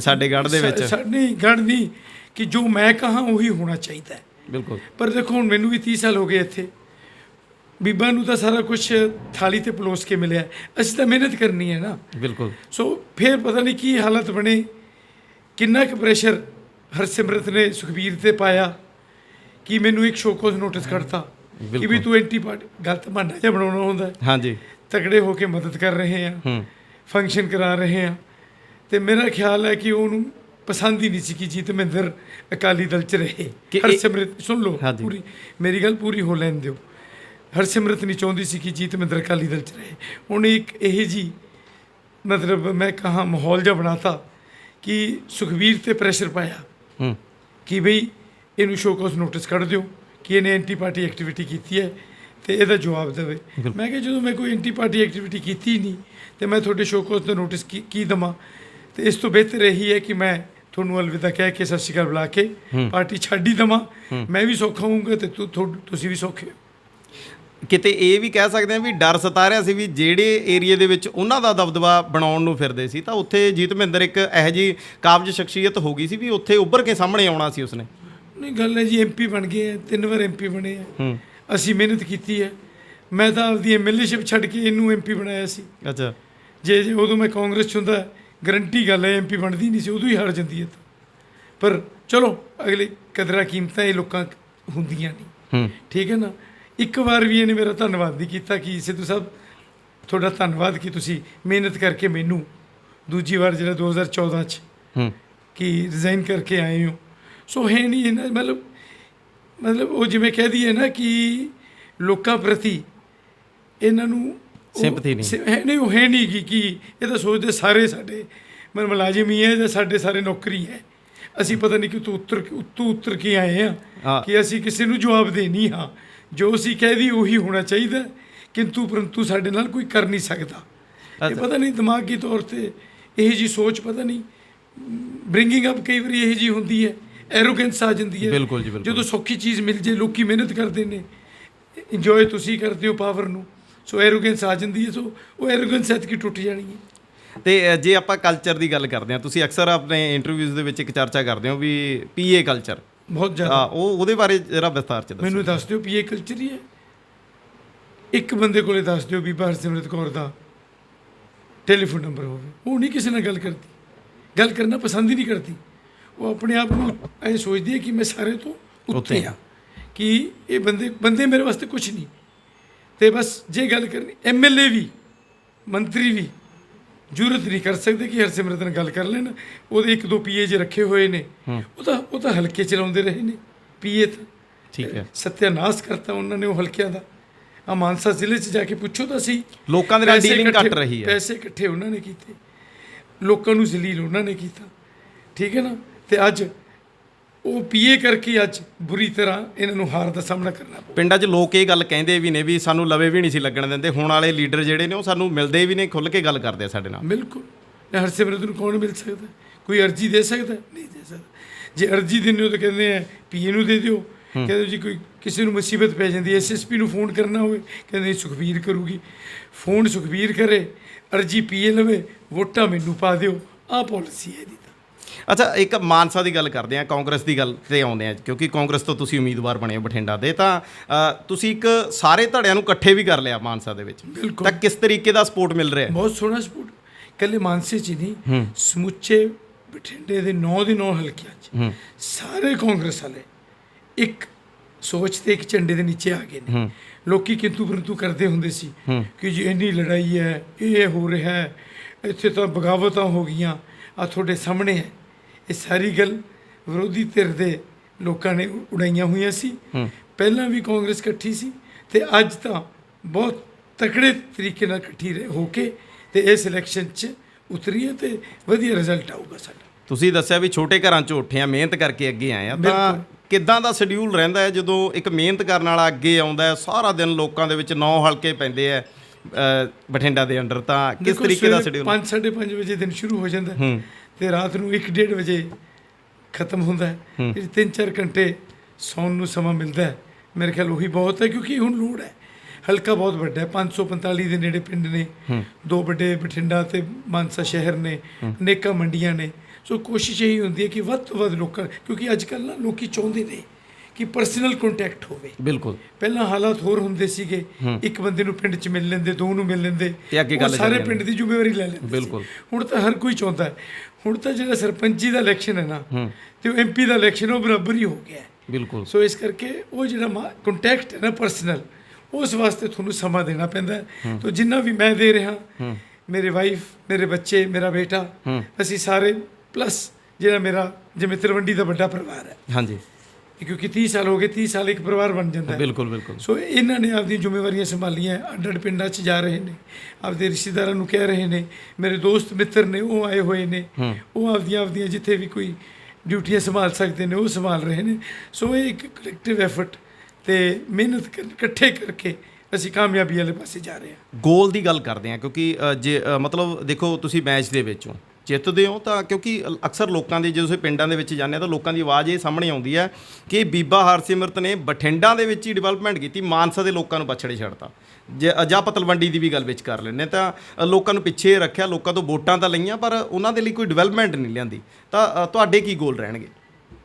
ਸਾਡੇ ਗੜ੍ਹ ਦੇ ਵਿੱਚ।
ਸਾ- ਸਾ- ਨਹੀਂ ਗੜ ਨਹੀਂ ਕਿ ਜੋ ਮੈਂ ਕਹਾ ਉਹੀ ਹੋਣਾ ਚਾਹੀਦਾ ਹੈ।
ਬਿਲਕੁਲ।
ਪਰ ਦੇਖੋ ਹੁਣ ਮੈਨੂੰ ਵੀ 30 ਸਾਲ ਹੋ ਗਏ ਇੱਥੇ। ਬੀਬਾ ਨੂੰ ਤਾਂ ਸਾਰਾ ਕੁਝ ਥਾਲੀ ਤੇ ਪਲੋਸ ਕੇ ਮਿਲਿਆ। ਅਸੀਂ ਤਾਂ ਮਿਹਨਤ ਕਰਨੀ ਹੈ ਨਾ।
ਬਿਲਕੁਲ।
ਸੋ ਫਿਰ ਪਤਾ ਨਹੀਂ ਕੀ ਹਾਲਤ ਬਣੇ। ਕਿੰਨਾ ਕੁ ਪ੍ਰੈਸ਼ਰ ਹਰਸਿਮਰਤ ਨੇ ਸੁਖਬੀਰ ਤੇ ਪਾਇਆ ਕਿ ਮੈਨੂੰ ਇੱਕ ਸ਼ੋਕੋਸ ਨੋਟਿਸ ਕਰਤਾ ਕਿ ਵੀ। ਤੂੰ ਐਂਟੀ ਪਾਰਟੀ ਗਲਤ ਬਹਾਨਾ ਜਿਹਾ ਬਣਾਉਣਾ ਹੁੰਦਾ।
ਹਾਂਜੀ।
ਤਗੜੇ ਹੋ ਕੇ ਮਦਦ ਕਰ ਰਹੇ ਆ
ਹੂੰ।
ਫੰਕਸ਼ਨ ਕਰਾ ਰਹੇ ਆ ਤੇ ਮੇਰਾ ਖਿਆਲ ਹੈ ਕਿ ਉਹਨੂੰ ਪਸੰਦ ਹੀ ਨਹੀਂ ਸੀ ਕਿ ਜੀਤ ਮਹਿੰਦਰ ਅਕਾਲੀ ਦਲ ਚ ਰਹੇ। ਹਰਸਿਮਰਤ ਸੁਣ ਲਓ। ਪੂਰੀ ਮੇਰੀ ਗੱਲ ਪੂਰੀ ਹੋ ਲੈਣ ਦਿਓ। ਹਰਸਿਮਰਤ ਨਹੀਂ ਚਾਹੁੰਦੀ ਸੀ ਕਿ ਜੀਤ ਮਹਿੰਦਰ ਅਕਾਲੀ ਦਲ ਚ ਰਹੇ। ਉਹਨੇ ਇੱਕ ਇਹ ਜੀ ਮਤਲਬ ਮੈਂ ਕਹਾ ਮਾਹੌਲ ਜਿਹਾ ਬਣਾਤਾ ਕਿ ਸੁਖਵੀਰ ਤੇ ਪ੍ਰੈਸ਼ਰ ਪਾਇਆ।
ਹੂੰ।
ਕਿ ਬਈ ਇਹਨੂੰ ਸ਼ੋਕੋਸ ਨੋਟਿਸ ਕੱਢ ਦਿਓ। ਕਿ ਇਹਨੇ ਐਂਟੀ ਪਾਰਟੀ ਐਕਟੀਵਿਟੀ ਕੀਤੀ ਹੈ ਤੇ ਇਹਦਾ ਜਵਾਬ ਦੇਵੇ। ਮੈਂ ਕਿਹਾ ਜਦੋਂ ਮੈਂ ਕੋਈ ਐਂਟੀ ਪਾਰਟੀ ਐਕਟੀਵਿਟੀ ਕੀਤੀ ਨਹੀਂ ਤੇ ਮੈਂ ਤੁਹਾਡੇ ਸ਼ੋਕੋਸ ਦਾ ਨੋਟਿਸ ਕੀ ਕੀ ਦਵਾਂ? ਤੇ ਇਸ ਤੋਂ ਬਿਹਤਰ ਇਹੀ ਹੈ ਕਿ ਮੈਂ ਤੁਹਾਨੂੰ ਅਲਵਿਦਾ ਕਹਿ ਕੇ ਸਤਿ ਸ਼੍ਰੀ ਅਕਾਲ ਬੁਲਾ ਕੇ ਪਾਰਟੀ ਛੱਡ ਹੀ ਦਵਾਂ। ਮੈਂ ਵੀ ਸੌਖਾ ਹੋਊਂਗਾ ਤੇ ਤੂੰ ਤੁਸੀਂ ਵੀ ਸੌਖੇ।
ਕਿਤੇ ਇਹ ਵੀ ਕਹਿ ਸਕਦੇ ਆ ਵੀ ਡਰ ਸਤਾ ਰਿਹਾ ਸੀ ਵੀ ਜਿਹੜੇ ਏਰੀਏ ਦੇ ਵਿੱਚ ਉਹਨਾਂ ਦਾ ਦਬਦਬਾ ਬਣਾਉਣ ਨੂੰ ਫਿਰਦੇ ਸੀ ਤਾਂ ਉੱਥੇ ਜੀਤ ਮਹਿੰਦਰ ਇੱਕ ਇਹੋ ਜੀ ਕਾਬਜ ਸ਼ਖਸੀਅਤ ਹੋ ਗਈ ਸੀ ਵੀ ਉੱਥੇ ਉੱਭਰ ਕੇ ਸਾਹਮਣੇ ਆਉਣਾ ਸੀ ਉਸਨੇ।
ਨਹੀਂ ਗੱਲ ਹੈ ਜੀ ਐਮਪੀ ਬਣ ਗਏ ਆ ਤਿੰਨ ਵਾਰ ਐਮਪੀ ਬਣੇ ਆ।
ਹੂੰ।
ਅਸੀਂ ਮਿਹਨਤ ਕੀਤੀ ਹੈ ਮੈਂ ਤਾਂ ਆਪਦੀ ਐਮਐਲਏਸ਼ਿਪ ਛੱਡ ਕੇ ਇਹਨੂੰ ਐਮਪੀ ਬਣਾਇਆ ਸੀ।
ਅੱਛਾ।
ਜੇ ਜੇ ਉਦੋਂ ਮੈਂ ਕਾਂਗਰਸ 'ਚ ਹੁੰਦਾ ਗਰੰਟੀ ਗੱਲ ਹੈ ਐਮਪੀ ਬਣਦੀ ਨਹੀਂ ਸੀ ਉਦੋਂ ਹੀ ਹਾਰ ਜਾਂਦੀ ਹੈ ਪਰ ਚਲੋ ਅਗਲੇ ਕਦਰਾਂ ਕੀਮਤਾਂ ਇਹ ਲੋਕਾਂ ਹੁੰਦੀਆਂ ਨਹੀਂ। ਠੀਕ ਹੈ ਨਾ? ਇੱਕ ਵਾਰ ਵੀ ਇਹਨੇ ਮੇਰਾ ਧੰਨਵਾਦ ਨਹੀਂ ਕੀਤਾ ਕਿ ਸਿੱਧੂ ਸਾਹਿਬ ਤੁਹਾਡਾ ਧੰਨਵਾਦ ਕਿ ਤੁਸੀਂ ਮਿਹਨਤ ਕਰਕੇ ਮੈਨੂੰ ਦੂਜੀ ਵਾਰ ਜਿਹੜਾ 2014 ਚ
ਹੂੰ।
ਕਿ ਰਿਜ਼ਾਈਨ ਕਰਕੇ ਆਏ ਹੋ। ਸੋ ਹੈ ਨਹੀਂ ਇਹਨਾਂ ਮਤਲਬ ਮਤਲਬ ਉਹ ਜਿਵੇਂ ਕਹਿ ਦਈਏ ਨਾ ਕਿ ਲੋਕਾਂ ਪ੍ਰਤੀ ਇਹਨਾਂ ਨੂੰ
Sympathy ਨਹੀਂ।
ਹੈ ਨਹੀਂ ਉਹ ਹੈ ਨਹੀਂ ਗੀ ਕਿ ਇਹ ਤਾਂ ਸੋਚਦੇ ਸਾਰੇ ਸਾਡੇ ਮਨ ਮੁਲਾਜ਼ਮ ਹੀ ਹੈ ਜਾਂ ਸਾਡੇ ਸਾਰੇ ਨੌਕਰੀ ਹੈ ਅਸੀਂ ਪਤਾ ਨਹੀਂ ਕਿ ਤੂੰ ਉੱਤਰ ਉੱਤੋਂ ਉੱਤਰ ਕੇ ਆਏ। ਆ ਕਿ ਅਸੀਂ ਕਿਸੇ ਨੂੰ ਜਵਾਬ ਦੇ ਨਹੀਂ ਹਾਂ ਜੋ ਅਸੀਂ ਕਹਿਦੀ ਉਹੀ ਹੋਣਾ ਚਾਹੀਦਾ ਕਿੰਤੂ ਪਰੰਤੂ ਸਾਡੇ ਨਾਲ ਕੋਈ ਕਰ ਨਹੀਂ ਸਕਦਾ ਇਹ। ਪਤਾ ਨਹੀਂ ਦਿਮਾਗੀ ਤੌਰ ਤੇ ਇਹ ਜੀ ਸੋਚ ਪਤਾ ਨਹੀਂ ਬ੍ਰਿੰਗਿੰਗ ਅਪ ਕਈ ਵਾਰੀ ਇਹ ਜੀ ਹੁੰਦੀ ਹੈ ਐਰੋਗੈਂਸ ਆ ਜਾਂਦੀ ਹੈ।
ਬਿਲਕੁਲ ਜੀ, ਬਿਲਕੁਲ।
ਜਦੋਂ ਸੌਖੀ ਚੀਜ਼ ਮਿਲ ਜੇ ਲੋਕੀ ਮਿਹਨਤ ਕਰਦੇ ਨੇ। ਇੰਜੋਏ ਤੁਸੀਂ ਕਰਦੇ ਹੋ ਪਾਵਰ ਨੂੰ। ਸੋ ਐਰੋਗੈਂਸ ਆ ਜਾਂਦੀ ਹੈ। ਸੋ ਉਹ ਐਰੋਗੈਂਸ ਐਤਕੀ ਟੁੱਟ ਜਾਣੀ ਹੈ।
ਤੇ ਜੇ ਆਪਾਂ ਕਲਚਰ ਦੀ ਗੱਲ ਕਰਦੇ ਹਾਂ ਤੁਸੀਂ ਅਕਸਰ ਆਪਣੇ ਇੰਟਰਵਿਊਜ਼ ਦੇ ਵਿੱਚ ਇੱਕ ਚਰਚਾ ਕਰਦੇ ਹੋ ਵੀ ਪੀਏ ਕਲਚਰ
ਬਹੁਤ ਜ਼ਿਆਦਾ।
ਆ ਉਹ ਉਹਦੇ ਬਾਰੇ ਜਰਾ ਵਿਸਤਾਰ ਚ ਦੱਸੋ
ਮੈਨੂੰ ਦੱਸ। ਦਿਓ ਪੀਏ ਕਲਚਰ ਹੀ ਹੈ। ਇੱਕ ਬੰਦੇ ਕੋਲੇ ਦੱਸ ਦਿਓ ਬੀਬਾ ਹਰਸਿਮਰਤ ਕੌਰ ਦਾ ਟੈਲੀਫੋਨ ਨੰਬਰ ਹੋਵੇ। ਉਹ ਨਹੀਂ ਕਿਸੇ ਨਾਲ ਗੱਲ ਕਰਦੀ। ਗੱਲ ਕਰਨਾ ਪਸੰਦ ਹੀ ਨਹੀਂ ਕਰਦੀ। ਉਹ ਆਪਣੇ ਆਪ ਨੂੰ ਐ ਸੋਚਦੀ ਹੈ ਕਿ ਮੈਂ ਸਾਰੇ ਤੋਂ
ਉੱਤੇ
ਆ ਕਿ ਇਹ ਬੰਦੇ ਬੰਦੇ ਮੇਰੇ ਵਾਸਤੇ ਕੁਝ ਨਹੀਂ। ਤੇ ਬਸ ਜੇ ਗੱਲ ਕਰਨੀ ਐਮਐਲਏ ਵੀ ਮੰਤਰੀ ਵੀ ਜੁਰਤ ਨਹੀਂ ਕਰ ਸਕਦੇ ਕਿ ਹਰਸਿਮਰਤ ਨਾਲ ਗੱਲ ਕਰ ਲੈਣ। ਉਹਦੇ ਇੱਕ ਦੋ ਪੀਏ ਜੇ ਰੱਖੇ ਹੋਏ ਨੇ। ਉਹ ਤਾਂ ਉਹ ਤਾਂ ਹਲਕੇ ਚਲਾਉਂਦੇ ਰਹੇ ਨੇ ਪੀਏ ਤਾਂ।
ਠੀਕ ਹੈ।
ਸਤਿਆਨਾਸ਼ ਕਰਤਾ ਉਹਨਾਂ ਨੇ ਉਹ ਹਲਕਿਆਂ ਦਾ। ਆ ਮਾਨਸਾ ਜ਼ਿਲ੍ਹੇ 'ਚ ਜਾ ਕੇ ਪੁੱਛੋ ਤਾਂ ਸੀ
ਲੋਕਾਂ ਦੇ ਨਾਲ ਡੀਲਿੰਗ ਘੱਟ ਰਹੀ ਹੈ।
ਪੈਸੇ ਇਕੱਠੇ ਉਹਨਾਂ ਨੇ ਕੀਤੇ। ਲੋਕਾਂ ਨੂੰ ਜ਼ਲੀਲ ਉਹਨਾਂ ਨੇ ਕੀਤਾ। ਠੀਕ ਹੈ ਨਾ? ਤੇ ਅੱਜ ਉਹ ਪੀਏ ਕਰਕੇ ਅੱਜ ਬੁਰੀ ਤਰ੍ਹਾਂ ਇਹਨਾਂ ਨੂੰ ਹਾਰ ਦਾ ਸਾਹਮਣਾ ਕਰਨਾ ਪਊ
ਪਿੰਡਾਂ 'ਚ ਲੋਕ ਇਹ ਗੱਲ ਕਹਿੰਦੇ ਵੀ ਨੇ ਵੀ ਸਾਨੂੰ ਲਵੇ ਵੀ ਨਹੀਂ ਸੀ ਲੱਗਣ ਦਿੰਦੇ। ਹੁਣ ਵਾਲੇ ਲੀਡਰ ਜਿਹੜੇ ਨੇ ਉਹ ਸਾਨੂੰ ਮਿਲਦੇ ਵੀ ਨੇ ਖੁੱਲ ਕੇ ਗੱਲ ਕਰਦੇ ਆ ਸਾਡੇ ਨਾਲ।
ਬਿਲਕੁਲ। ਇਹ ਹਰਸਿਮਰਤ ਨੂੰ ਕੌਣ ਮਿਲ ਸਕਦਾ? ਕੋਈ ਅਰਜੀ ਦੇ ਸਕਦਾ? ਨਹੀਂ ਦੇ ਸਕਦਾ। ਜੇ ਅਰਜੀ ਦਿੰਦੇ ਹੋ ਤਾਂ ਕਹਿੰਦੇ ਆ ਪੀਏ ਨੂੰ ਦੇ ਦਿਓ। ਕਹਿੰਦੇ ਜੀ ਕੋਈ ਕਿਸੇ ਨੂੰ ਮੁਸੀਬਤ ਪੈ ਜਾਂਦੀ ਹੈ ਐਸਐਸਪੀ ਨੂੰ ਫੋਨ ਕਰਨਾ ਹੋਵੇ ਕਹਿੰਦੇ ਸੁਖਬੀਰ ਕਰੂਗੀ। ਫੋਨ ਸੁਖਬੀਰ ਕਰੇ ਅਰਜੀ ਪੀਏ ਲਵੇ ਵੋਟਾਂ ਮੈਨੂੰ ਪਾ ਦਿਓ। ਆਹ ਪਾਲਿਸੀ ਹੈ ਇਹਦੀ
ਅੱਛਾ ਇੱਕ ਮਾਨਸਾ ਦੀ ਗੱਲ ਕਰਦੇ ਆ ਕਾਂਗਰਸ ਦੀ ਗੱਲ ਤੇ ਆਉਂਦੇ ਆ ਕਿਉਂਕਿ ਕਾਂਗਰਸ ਤੋਂ ਤੁਸੀਂ ਉਮੀਦਵਾਰ ਬਣੇ ਹੋ ਬਠਿੰਡਾ ਦੇ ਤਾਂ ਅ, ਤੁਸੀਂ ਇੱਕ ਸਾਰੇ ਧੜਿਆਂ ਨੂੰ ਇਕੱਠੇ ਵੀ ਕਰ ਲਿਆ ਮਾਨਸਾ ਦੇ ਵਿੱਚ।
ਬਿਲਕੁਲ।
ਤਾਂ ਕਿਸ ਤਰੀਕੇ ਦਾ ਸਪੋਰਟ ਮਿਲ ਰਿਹਾ ਹੈ?
ਬਹੁਤ ਸੋਹਣਾ ਸਪੋਰਟ। ਕੱਲੇ ਮਾਨਸੇ ਚ ਹੀ ਨਹੀਂ ਸਮੁੱਚੇ ਬਠਿੰਡੇ ਦੇ 9 ਦੇ 9 ਹਲਕਿਆਂ ਚ ਸਾਰੇ ਕਾਂਗਰਸ ਵਾਲੇ ਇੱਕ ਸੋਚ ਤੇ ਇੱਕ ਝੰਡੇ ਦੇ ਨੀਚੇ ਆ ਗਏ ਨੇ। ਲੋਕੀ ਕਿੰਤੂ ਪਰੰਤੂ ਕਰਦੇ ਹੁੰਦੇ ਸੀ ਕਿ ਜੀ ਇੰਨੀ ਲੜਾਈ ਹੈ ਇਹ ਹੋ ਰਿਹਾ ਹੈ ਇੱਥੇ ਤਾਂ ਬਗਾਵਤਾਂ ਹੋ ਗਈਆਂ ਆ ਤੁਹਾਡੇ ਸਾਹਮਣੇ ਹੈ। ਇਹ ਸਾਰੀ ਗੱਲ ਵਿਰੋਧੀ ਧਿਰ ਦੇ ਲੋਕਾਂ ਨੇ ਉਡਾਈਆਂ ਹੋਈਆਂ ਸੀ। ਪਹਿਲਾਂ ਵੀ ਕਾਂਗਰਸ ਇਕੱਠੀ ਸੀ ਤੇ ਅੱਜ ਤਾਂ ਬਹੁਤ ਤਕੜੇ ਤਰੀਕੇ ਨਾਲ ਇਕੱਠੀ ਰਹੇ- ਹੋ ਕੇ ਤੇ ਇਸ ਇਲੈਕਸ਼ਨ 'ਚ ਉਤਰੀ ਹੈ ਤੇ ਵਧੀਆ ਰਿਜ਼ਲਟ ਆਊਗਾ ਸਾਡਾ।
ਤੁਸੀਂ ਦੱਸਿਆ ਵੀ ਛੋਟੇ ਘਰਾਂ 'ਚੋਂ ਉੱਠੇ ਆ ਮਿਹਨਤ ਕਰਕੇ ਅੱਗੇ ਆਏ ਆ। ਤਾਂ। ਕਿੱਦਾਂ ਦਾ ਸ਼ਡਿਊਲ ਰਹਿੰਦਾ ਹੈ ਜਦੋਂ ਇੱਕ ਮਿਹਨਤ ਕਰਨ ਵਾਲਾ ਅੱਗੇ ਆਉਂਦਾ ਹੈ ਸਾਰਾ ਦਿਨ ਲੋਕਾਂ ਦੇ ਵਿੱਚ ਨੌ ਹਲਕੇ ਪੈਂਦੇ ਆ ਬਠਿੰਡਾ ਦੇ ਅੰਡਰ ਤਾਂ ਕਿਸ ਤਰੀਕੇ ਦਾ ਸ਼ਡਿਊਲ
ਪੰਜ, ਸਾਢੇ 5 ਵਜੇ ਦਿਨ ਸ਼ੁਰੂ ਹੋ ਜਾਂਦਾ। ਹੂੰ। ਤੇ ਰਾਤ ਨੂੰ 1:30 ਵਜੇ ਖਤਮ ਹੁੰਦਾ ਹੈ। ਇਹ 3-4 ਘੰਟੇ ਸੌਣ ਨੂੰ ਸਮਾਂ ਮਿਲਦਾ ਹੈ। ਮੇਰੇ ਖਿਆਲ ਉਹੀ ਬਹੁਤ ਹੈ ਕਿਉਂਕਿ ਹੁਣ ਲੋੜ ਹੈ। ਹਲਕਾ ਬਹੁਤ ਵੱਡਾ ਹੈ 545 ਦੇ ਨੇੜੇ ਪਿੰਡ ਨੇ। ਦੋ ਵੱਡੇ ਬਠਿੰਡਾ ਤੇ ਮਾਨਸਾ ਸ਼ਹਿਰ ਨੇ ਅਨੇਕਾਂ ਮੰਡੀਆਂ ਨੇ। ਸੋ ਕੋਸ਼ਿਸ਼ ਇਹੀ ਹੁੰਦੀ ਹੈ ਕਿ ਵੱਧ ਤੋਂ ਵੱਧ ਲੋਕਾਂ ਕਿਉਂਕਿ ਅੱਜ ਕੱਲ੍ਹ ਨਾ ਲੋਕੀ ਚਾਹੁੰਦੇ ਨੇ ਕਿ ਪਰਸਨਲ ਕੰਟੈਕਟ ਹੋਵੇ।
ਬਿਲਕੁਲ।
ਪਹਿਲਾਂ ਹਾਲਾਤ ਹੋਰ ਹੁੰਦੇ ਸੀਗੇ। ਇੱਕ ਬੰਦੇ ਨੂੰ ਪਿੰਡ 'ਚ ਮਿਲ ਲੈਂਦੇ ਦੋ ਨੂੰ ਮਿਲ ਲੈਂਦੇ। ਉਹ ਸਾਰੇ ਪਿੰਡ ਦੀ ਜ਼ਿੰਮੇਵਾਰੀ ਲੈ ਲੈਂਦੇ।
ਬਿਲਕੁਲ।
ਹੁਣ ਤਾਂ ਹਰ ਕੋਈ ਚਾਹੁੰਦਾ ਹੈ। ਹੁਣ ਤਾਂ ਜਿਹੜਾ ਸਰਪੰਚੀ ਦਾ ਇਲੈਕਸ਼ਨ ਹੈ ਨਾ ਤੇ ਉਹ ਐਮਪੀ ਦਾ ਇਲੈਕਸ਼ਨ ਉਹ ਬਰਾਬਰ ਹੀ ਹੋ ਗਿਆ
ਬਿਲਕੁਲ।
ਸੋ ਇਸ ਕਰਕੇ ਉਹ ਜਿਹੜਾ ਕੰਟੈਕਟ ਹੈ ਨਾ ਪਰਸਨਲ ਉਸ ਵਾਸਤੇ ਤੁਹਾਨੂੰ ਸਮਾਂ ਦੇਣਾ ਪੈਂਦਾ ਤਾਂ ਜਿੰਨਾ ਵੀ ਮੈਂ ਦੇ ਰਿਹਾ ਮੇਰੇ ਵਾਈਫ ਮੇਰੇ ਬੱਚੇ ਮੇਰਾ ਬੇਟਾ ਅਸੀਂ ਸਾਰੇ ਪਲੱਸ ਜਿਹੜਾ ਮੇਰਾ ਜਿਵੇਂ ਤਲਵੰਡੀ ਦਾ ਵੱਡਾ ਪਰਿਵਾਰ ਹੈ।
ਹਾਂਜੀ।
ਕਿਉਂਕਿ 30 ਸਾਲ ਹੋ ਗਏ 30 ਸਾਲ ਇੱਕ ਪਰਿਵਾਰ ਬਣ ਜਾਂਦਾ ਹੈ।
ਬਿਲਕੁਲ ਬਿਲਕੁਲ।
ਸੋ ਇਹਨਾਂ ਨੇ ਆਪਦੀਆਂ ਜ਼ਿੰਮੇਵਾਰੀਆਂ ਸੰਭਾਲੀਆਂ ਅੱਡ ਅੱਡ ਪਿੰਡਾਂ 'ਚ ਜਾ ਰਹੇ ਨੇ ਆਪਦੇ ਰਿਸ਼ਤੇਦਾਰਾਂ ਨੂੰ ਕਹਿ ਰਹੇ ਨੇ ਮੇਰੇ ਦੋਸਤ ਮਿੱਤਰ ਨੇ ਉਹ ਆਏ ਹੋਏ ਨੇ ਉਹ ਆਪਦੀਆਂ ਆਪਦੀਆਂ ਜਿੱਥੇ ਵੀ ਕੋਈ ਡਿਊਟੀਆਂ ਸੰਭਾਲ ਸਕਦੇ ਨੇ ਉਹ ਸੰਭਾਲ ਰਹੇ ਨੇ। ਸੋ ਇਹ ਇੱਕ ਕਲੈਕਟਿਵ ਐਫਰਟ ਤੇ ਮਿਹਨਤ ਇਕੱਠੇ ਕਰਕੇ ਅਸੀਂ ਕਾਮਯਾਬੀ ਵਾਲੇ ਪਾਸੇ ਜਾ ਰਹੇ ਹਾਂ।
ਗੋਲ ਦੀ ਗੱਲ ਕਰਦੇ ਆ ਕਿਉਂਕਿ ਜੇ ਮਤਲਬ ਦੇਖੋ ਤੁਸੀਂ ਮੈਚ ਦੇ ਵਿੱਚੋਂ ਜਿੱਤਦੇ ਹੋ ਤਾਂ ਕਿਉਂਕਿ ਅਕਸਰ ਲੋਕਾਂ ਦੇ ਜਦੋਂ ਤੁਸੀਂ ਪਿੰਡਾਂ ਦੇ ਵਿੱਚ ਜਾਂਦੇ ਆ ਤਾਂ ਲੋਕਾਂ ਦੀ ਆਵਾਜ਼ ਇਹ ਸਾਹਮਣੇ ਆਉਂਦੀ ਹੈ ਕਿ ਬੀਬਾ ਹਰਸਿਮਰਤ ਨੇ ਬਠਿੰਡਾ ਦੇ ਵਿੱਚ ਹੀ ਡਿਵੈਲਪਮੈਂਟ ਕੀਤੀ, ਮਾਨਸਾ ਦੇ ਲੋਕਾਂ ਨੂੰ ਪਛੜੇ ਛੱਡਤਾ। ਜੇ ਜਾਂ ਪਤਲਵੰਡੀ ਦੀ ਵੀ ਗੱਲ ਵਿੱਚ ਕਰ ਲੈਂਦੇ ਤਾਂ ਲੋਕਾਂ ਨੂੰ ਪਿੱਛੇ ਰੱਖਿਆ, ਲੋਕਾਂ ਤੋਂ ਵੋਟਾਂ ਤਾਂ ਲਈਆਂ, ਪਰ ਉਹਨਾਂ ਦੇ ਲਈ ਕੋਈ ਡਿਵੈਲਪਮੈਂਟ ਨਹੀਂ ਲਿਆਂਦੀ। ਤਾਂ ਤੁਹਾਡੇ ਕੀ ਗੋਲ ਰਹਿਣਗੇ?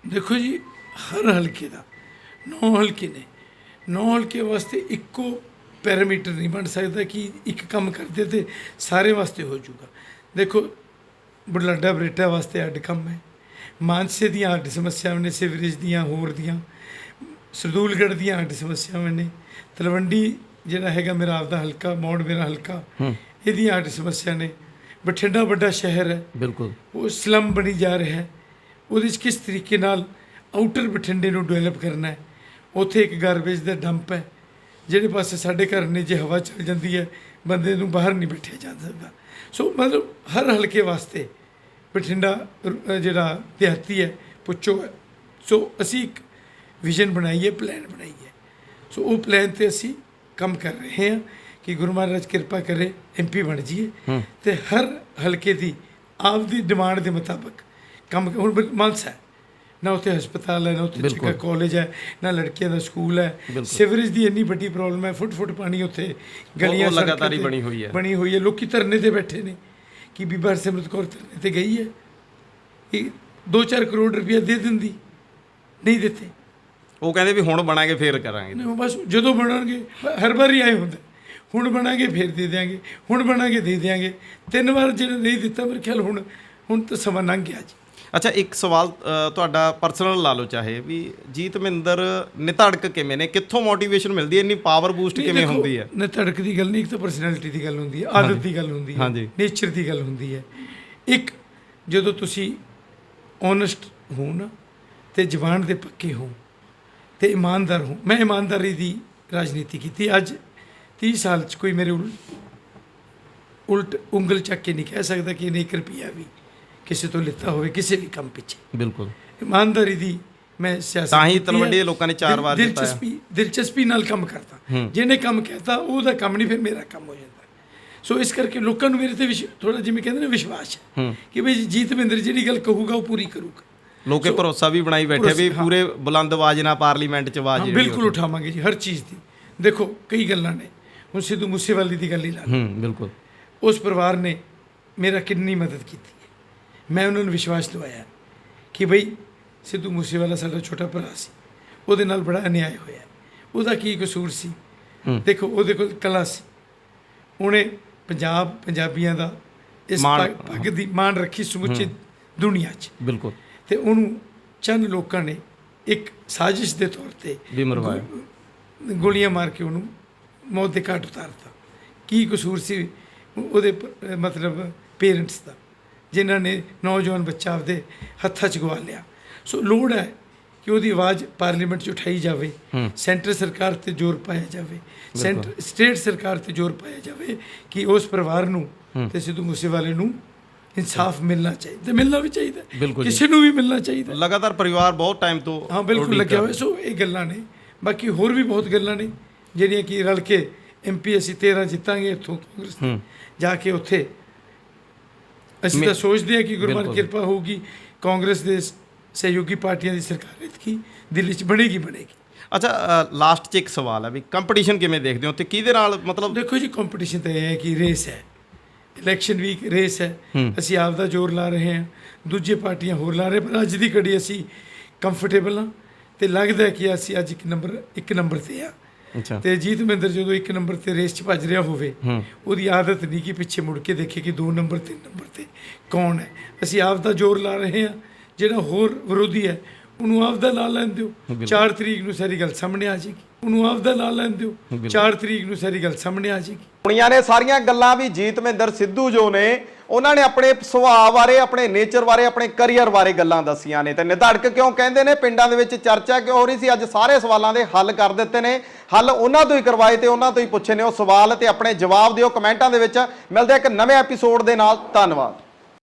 ਦੇਖੋ ਜੀ, ਹਰ ਹਲਕੇ ਦਾ, ਨੌ ਹਲਕੇ ਨੇ। ਨੌ ਹਲਕੇ ਵਾਸਤੇ ਇੱਕੋ ਪੈਰਾਮੀਟਰ ਨਹੀਂ ਬਣ ਸਕਦਾ ਕਿ ਇੱਕ ਕੰਮ ਕਰਦੇ ਤੇ ਸਾਰੇ ਵਾਸਤੇ ਹੋ ਜਾਊਗਾ। ਦੇਖੋ ਬੁਢਲਾਡਾ ਬਰੇਟਾ ਵਾਸਤੇ ਅੱਡ ਕੰਮ ਹੈ। ਮਾਨਸੇ ਦੀਆਂ ਅੱਡ ਸਮੱਸਿਆਵਾਂ ਨੇ ਸਿਵਰੇਜ ਦੀਆਂ ਹੋਰ ਦੀਆਂ ਸਰਦੂਲਗੜ੍ਹ ਦੀਆਂ ਅੱਡ ਸਮੱਸਿਆਵਾਂ ਨੇ ਤਲਵੰਡੀ ਜਿਹੜਾ ਹੈਗਾ ਮੇਰਾ ਆਪਦਾ ਹਲਕਾ ਮੌੜ ਮੇਰਾ ਹਲਕਾ ਇਹਦੀਆਂ ਅੱਡ ਸਮੱਸਿਆ ਨੇ। ਬਠਿੰਡਾ ਵੱਡਾ ਸ਼ਹਿਰ ਹੈ।
ਬਿਲਕੁਲ।
ਉਹ ਸਲਮ ਬਣੀ ਜਾ ਰਿਹਾ ਹੈ। ਉਹਦੇ 'ਚ ਕਿਸ ਤਰੀਕੇ ਨਾਲ ਆਊਟਰ ਬਠਿੰਡੇ ਨੂੰ ਡਿਵੈਲਪ ਕਰਨਾ ਹੈ? ਉੱਥੇ ਇੱਕ ਗਾਰਬੇਜ ਦਾ ਡੰਪ ਹੈ। ਜਿਹੜੇ ਪਾਸੇ ਸਾਡੇ ਘਰ ਨੇ ਜੇ ਹਵਾ ਚੱਲ ਜਾਂਦੀ ਹੈ ਬੰਦੇ ਨੂੰ ਬਾਹਰ ਨਹੀਂ ਬੈਠਿਆ ਜਾ ਸਕਦਾ। ਸੋ ਮਤਲਬ ਹਰ ਹਲਕੇ ਵਾਸਤੇ ਬਠਿੰਡਾ ਜਿਹੜਾ ਦਿਹਾਤੀ ਹੈ ਪੁੱਛੋ। ਹੈ ਸੋ ਅਸੀਂ ਇੱਕ ਵਿਜ਼ਨ ਬਣਾਈਏ ਪਲਾਨ ਬਣਾਈਏ ਸੋ ਉਹ ਪਲਾਨ ਤੇ ਅਸੀਂ ਕੰਮ ਕਰ ਰਹੇ ਹਾਂ ਕਿ ਗੁਰੂ ਮਹਾਰਾਜ ਕਿਰਪਾ ਕਰੇ ਐਮਪੀ ਬਣ ਜਾਈਏ। ਤੇ ਹਰ ਹਲਕੇ ਦੀ ਆਪਦੀ ਡਿਮਾਂਡ ਦੇ ਮੁਤਾਬਕ ਕੰਮ ਹੁਣ ਮਾਨਸਾ ਹੈ। ਨਾ ਉੱਥੇ ਹਸਪਤਾਲ ਹੈ ਨਾ ਉੱਥੇ। ਚਿਕਾ ਕਾਲਜ ਹੈ ਨਾ ਲੜਕੀਆਂ ਦਾ ਸਕੂਲ ਹੈ। ਸਿਵਰੇਜ ਦੀ ਇੰਨੀ ਵੱਡੀ ਪ੍ਰੋਬਲਮ ਹੈ ਫੁੱਟ ਫੁੱਟ ਪਾਣੀ ਉੱਥੇ ਗਲੀਆਂ
ਲਗਾਤਾਰ ਹੀ ਬਣੀ ਹੋਈ ਹੈ।
ਬਣੀ ਹੋਈ ਹੈ। ਲੋਕੀ ਧਰਨੇ ਤੇ ਬੈਠੇ ਨੇ ਕਿ ਬੀਬਾ ਹਰਸਿਮਰਤ ਕੌਰ ਧਰਨੇ ਤੇ ਗਈ ਹੈ। ਇਹ 2-4 ਕਰੋੜ ਰੁਪਇਆ ਦੇ ਦਿੰਦੀ ਨਹੀਂ ਦਿੱਤੇ।
ਉਹ ਕਹਿੰਦੇ ਵੀ ਹੁਣ ਬਣਾਂਗੇ ਫੇਰ ਕਰਾਂਗੇ।
ਨਹੀਂ, ਬਸ ਜਦੋਂ ਬਣਨਗੇ ਹਰ ਵਾਰ ਹੀ ਆਏ ਹੁੰਦੇ। ਹੁਣ ਬਣਾਂਗੇ ਫਿਰ ਦੇ ਦਿਆਂਗੇ। ਹੁਣ ਬਣਾਂਗੇ ਦੇ ਦਿਆਂਗੇ। ਤਿੰਨ ਵਾਰ ਜਿਹੜਾ ਨਹੀਂ ਦਿੱਤਾ ਮੇਰੇ ਖਿਆਲ ਹੁਣ ਹੁਣ ਤਾਂ ਸਮਾਂ ਲੰਘ ਗਿਆ ਜੀ।
ਅੱਛਾ ਇੱਕ ਸਵਾਲ ਤੁਹਾਡਾ ਪਰਸਨਲ ਲਾ ਲਓ ਚਾਹੇ ਵੀ ਜੀਤ ਮਹਿੰਦਰ ਨਿਧੜਕ ਕਿਵੇਂ ਨੇ? ਕਿੱਥੋਂ ਮੋਟੀਵੇਸ਼ਨ ਮਿਲਦੀ ਹੈ? ਇੰਨੀ ਪਾਵਰ ਬੂਸਟ ਕਿਵੇਂ ਹੁੰਦੀ ਹੈ?
ਨਾ ਧੜਕ ਦੀ ਗੱਲ ਨਹੀਂ ਇੱਕ ਤਾਂ ਪਰਸਨੈਲਿਟੀ ਦੀ ਗੱਲ ਹੁੰਦੀ ਹੈ ਆਦਤ ਦੀ ਗੱਲ ਹੁੰਦੀ ਹੈ। ਨੇਚਰ ਦੀ ਗੱਲ ਹੁੰਦੀ ਹੈ। ਇੱਕ ਜਦੋਂ ਤੁਸੀਂ ਓਨੈਸਟ ਹੋ ਨਾ ਤੇ ਜ਼ਬਾਨ ਦੇ ਪੱਕੇ ਹੋ ਤੇ ਇਮਾਨਦਾਰ ਹੋ ਮੈਂ ਇਮਾਨਦਾਰੀ ਦੀ ਰਾਜਨੀਤੀ ਕੀਤੀ ਅੱਜ 30 ਸਾਲ ਚ ਕੋਈ ਮੇਰੇ ਉਲ- ਉਲਟ ਉਂਗਲ ਚੱਕ ਕੇ ਨਹੀਂ ਕਹਿ ਸਕਦਾ ਕਿ ਇਹਨੇ 1 ਰੁਪਿਆ ਵੀ ਕਿਸੇ ਤੋਂ ਲਿੱਤਾ ਹੋਵੇ ਕਿਸੇ ਵੀ ਕੰਮ ਪਿੱਛੇ।
ਬਿਲਕੁਲ।
ਇਮਾਨਦਾਰੀ ਦੀ ਮੈਂ ਸਿਆਸਤ
ਤਾਂ ਹੀ। ਤਲਵੰਡੀ ਦੇ ਲੋਕਾਂ ਨੇ ਚਾਰ ਵਾਰ ਜਿਤਾਇਆ।
ਦਿਲਚਸਪੀ ਦਿਲਚਸਪੀ ਨਾਲ ਕੰਮ ਕਰਦਾ। ਜਿਹਨੇ ਕੰਮ ਕਹਿਤਾ ਉਹਦਾ ਕੰਮ ਨਹੀਂ ਫਿਰ ਮੇਰਾ ਕੰਮ ਹੋ ਜਾਂਦਾ। ਸੋ ਇਸ ਕਰਕੇ ਲੋਕਾਂ ਨੂੰ ਮੇਰੇ ਤੇ ਥੋੜਾ ਜਿਵੇਂ ਕਹਿੰਦੇ ਨੇ ਵਿਸ਼ਵਾਸ ਹੈ ਕਿ ਬਈ ਜੀਤ ਮਹਿੰਦਰ ਜਿਹੜੀ ਗੱਲ ਕਹੂਗਾ ਉਹ ਪੂਰੀ ਕਰੂਗਾ।
ਲੋਕੇ ਭਰੋਸਾ ਵੀ ਬਣਾਈ ਬੈਠੇ ਵੀ। ਪੂਰੇ ਬੁਲੰਦ ਆਵਾਜ਼ ਨਾਲ ਪਾਰਲੀਮੈਂਟ 'ਚ ਆਵਾਜ਼ ਜਿਹੜੀ
ਬਿਲਕੁਲ ਉਠਾਵਾਂਗੇ ਜੀ ਹਰ ਚੀਜ਼ ਦੀ। ਦੇਖੋ ਕਈ ਗੱਲਾਂ ਨੇ। ਹੁਣ ਸਿੱਧੂ ਮੂਸੇਵਾਲੀ ਦੀ ਗੱਲ ਹੀ ਲਾ ਲਓ।
ਹੂੰ ਬਿਲਕੁਲ।
ਉਸ ਪਰਿਵਾਰ ਨੇ ਮੇਰਾ ਕਿੰਨੀ ਮਦਦ ਕੀਤੀ। ਮੈਂ ਉਹਨਾਂ ਨੂੰ ਵਿਸ਼ਵਾਸ ਦਿਵਾਇਆ ਕਿ ਬਈ ਸਿੱਧੂ ਮੂਸੇਵਾਲਾ ਸਾਡਾ ਛੋਟਾ ਭਰਾ ਸੀ। ਉਹਦੇ ਨਾਲ ਬੜਾ ਅਨਿਆਏ ਹੋਇਆ। ਉਹਦਾ ਕੀ ਕਸੂਰ ਸੀ? ਦੇਖੋ ਉਹਦੇ ਕੋਲ ਕਲਾ ਸੀ। ਉਹਨੇ ਪੰਜਾਬ ਪੰਜਾਬੀਆਂ ਦਾ ਇਸ ਪੱਗ ਦੀ ਮਾਣ ਰੱਖੀ ਸਮੁੱਚੀ ਦੁਨੀਆ 'ਚ।
ਬਿਲਕੁਲ।
ਤੇ ਉਹਨੂੰ ਚੰਦ ਲੋਕਾਂ ਨੇ ਇੱਕ ਸਾਜ਼ਿਸ਼ ਦੇ ਤੌਰ ਤੇ
ਵੀ ਮਰਵਾਇਆ।
ਗੋਲੀਆਂ ਮਾਰ ਕੇ ਉਹਨੂੰ ਮੌਤ ਦੇ ਘਾਟ ਉਤਾਰਤਾ। ਕੀ ਕਸੂਰ ਸੀ ਉਹਦੇ ਮਤਲਬ ਪੇਰੈਂਟਸ ਦਾ? ਜਿਨ੍ਹਾਂ ਨੇ ਨੌਜਵਾਨ ਬੱਚਾ ਆਪਦੇ ਹੱਥਾਂ 'ਚ ਗਵਾ ਲਿਆ। ਸੋ ਲੋੜ ਹੈ ਕਿ ਉਹਦੀ ਆਵਾਜ਼ ਪਾਰਲੀਮੈਂਟ 'ਚ ਉਠਾਈ ਜਾਵੇ ਸੈਂਟਰ ਸਰਕਾਰ ਤੇ ਜ਼ੋਰ ਪਾਇਆ ਜਾਵੇ ਸੈਂਟਰ ਸਟੇਟ ਸਰਕਾਰ ਤੇ ਜ਼ੋਰ ਪਾਇਆ ਜਾਵੇ ਕਿ ਉਸ ਪਰਿਵਾਰ ਨੂੰ ਤੇ ਸਿੱਧੂ ਮੂਸੇਵਾਲੇ ਨੂੰ ਇਨਸਾਫ ਮਿਲਣਾ ਚਾਹੀਦਾ ਤੇ ਮਿਲਣਾ ਵੀ ਚਾਹੀਦਾ। ਕਿਸੇ ਨੂੰ ਵੀ ਮਿਲਣਾ ਚਾਹੀਦਾ।
ਲਗਾਤਾਰ ਪਰਿਵਾਰ ਬਹੁਤ ਟਾਈਮ ਤੋਂ
ਹਾਂ ਬਿਲਕੁਲ ਲੱਗਿਆ ਹੋਇਆ। ਸੋ ਇਹ ਗੱਲਾਂ ਨੇ। ਬਾਕੀ ਹੋਰ ਵੀ ਬਹੁਤ ਗੱਲਾਂ ਨੇ ਜਿਹੜੀਆਂ ਕਿ ਰਲ ਕੇ ਐਮਪੀ ਅਸੀਂ 13 ਜਿੱਤਾਂਗੇ ਇੱਥੋਂ ਕਾਂਗਰਸ। ਜਾ ਕੇ ਉੱਥੇ ਅਸੀਂ ਤਾਂ ਸੋਚਦੇ ਹਾਂ ਕਿ ਗੁਰੂ ਮਹਾਰਾਜ
ਬਿਲਕੁਲ।
ਕਿਰਪਾ ਹੋਊਗੀ ਕਾਂਗਰਸ ਦੇ ਸਹਿਯੋਗੀ ਪਾਰਟੀਆਂ ਦੀ ਸਰਕਾਰ ਇਤਕੀ ਦਿੱਲੀ 'ਚ ਬਣੇਗੀ ਬਣੇਗੀ।
ਅੱਛਾ ਲਾਸਟ 'ਚ ਇੱਕ ਸਵਾਲ ਹੈ ਵੀ ਕੰਪੀਟੀਸ਼ਨ ਕਿਵੇਂ ਦੇਖਦੇ ਹੋ? ਤੇ ਕਿਹਦੇ ਨਾਲ ਮਤਲਬ
ਦੇਖੋ ਜੀ ਕੰਪੀਟੀਸ਼ਨ ਤਾਂ ਇਹ ਹੈ ਕਿ ਰੇਸ ਹੈ। ਇਲੈਕਸ਼ਨ ਵੀਕ ਰੇਸ ਹੈ। ਅਸੀਂ ਆਪ ਦਾ ਜ਼ੋਰ ਲਾ ਰਹੇ ਹਾਂ ਦੂਜੇ ਪਾਰਟੀਆਂ ਹੋਰ ਲਾ ਰਹੇ ਪਰ ਅੱਜ ਦੀ ਘੜੀ ਅਸੀਂ ਕੰਫਰਟੇਬਲ ਹਾਂ ਤੇ ਲੱਗਦਾ ਕਿ ਅਸੀਂ ਅੱਜ ਇੱਕ ਨੰਬਰ ਇੱਕ ਨੰਬਰ ਤੇ ਆ ਤੇ ਜੀਤ ਮਹਿੰਦਰ ਜਦੋਂ ਇੱਕ ਨੰਬਰ ਤੇ ਰੇਸ 'ਚ ਭੱਜ ਰਿਹਾ ਹੋਵੇ ਉਹਦੀ ਆਦਤ ਨਹੀਂ ਕਿ ਪਿੱਛੇ ਮੁੜ ਕੇ ਦੇਖੇ ਕਿ ਦੋ ਨੰਬਰ ਤਿੰਨ ਨੰਬਰ ਤੇ ਕੌਣ ਹੈ। ਅਸੀਂ ਆਪ ਦਾ ਜ਼ੋਰ ਲਾ ਰਹੇ ਹਾਂ ਜਿਹੜਾ ਹੋਰ ਵਿਰੋਧੀ ਹੈ ਉਹਨੂੰ ਆਪ ਦਾ ਲਾ ਲੈਣ ਦਿਓ। 4 ਤਰੀਕ ਨੂੰ ਸਾਰੀ ਗੱਲ ਸਾਹਮਣੇ ਆ ਜਾਏਗੀ। ਉਹਨੂੰ ਆਪ ਦਾ ਲਾ ਲੈਣ ਦਿਓ। 4 ਤਰੀਕ ਨੂੰ ਸਾਰੀ ਗੱਲ ਸਾਹਮਣੇ ਆ ਜਾਏਗੀ।
ਸੁਣੀਆਂ ਨੇ ਸਾਰੀਆਂ ਗੱਲਾਂ ਵੀ ਜੀਤ ਮਹਿੰਦਰ ਸਿੱਧੂ ਜੋ ਨੇ ਉਹਨਾਂ ਨੇ ਆਪਣੇ ਸੁਭਾਅ ਬਾਰੇ, ਆਪਣੇ ਨੇਚਰ ਬਾਰੇ, ਆਪਣੇ ਕੈਰੀਅਰ ਬਾਰੇ ਗੱਲਾਂ ਦੱਸੀਆਂ ਨੇ। ਤੇ ਨਿਧੜਕ ਕਿਉਂ ਕਹਿੰਦੇ ਨੇ? ਪਿੰਡਾਂ ਦੇ ਵਿੱਚ ਚਰਚਾ ਕਿਉਂ ਹੋ ਰਹੀ ਸੀ? ਅੱਜ ਸਾਰੇ ਸਵਾਲਾਂ ਦੇ ਹੱਲ ਕਰ ਦਿੱਤੇ ਨੇ। ਹੱਲ ਉਹਨਾਂ ਤੋਂ ਹੀ ਕਰਵਾਏ ਤੇ ਉਹਨਾਂ ਤੋਂ ਹੀ ਪੁੱਛੇ ਨੇ ਉਹ ਸਵਾਲ ਤੇ ਆਪਣੇ ਜਵਾਬ ਦਿਓ। ਕਮੈਂਟਾਂ ਦੇ ਵਿੱਚ ਮਿਲਦੇ ਇੱਕ ਨਵੇਂ ਐਪੀਸੋਡ ਦੇ ਨਾਲ। ਧੰਨਵਾਦ।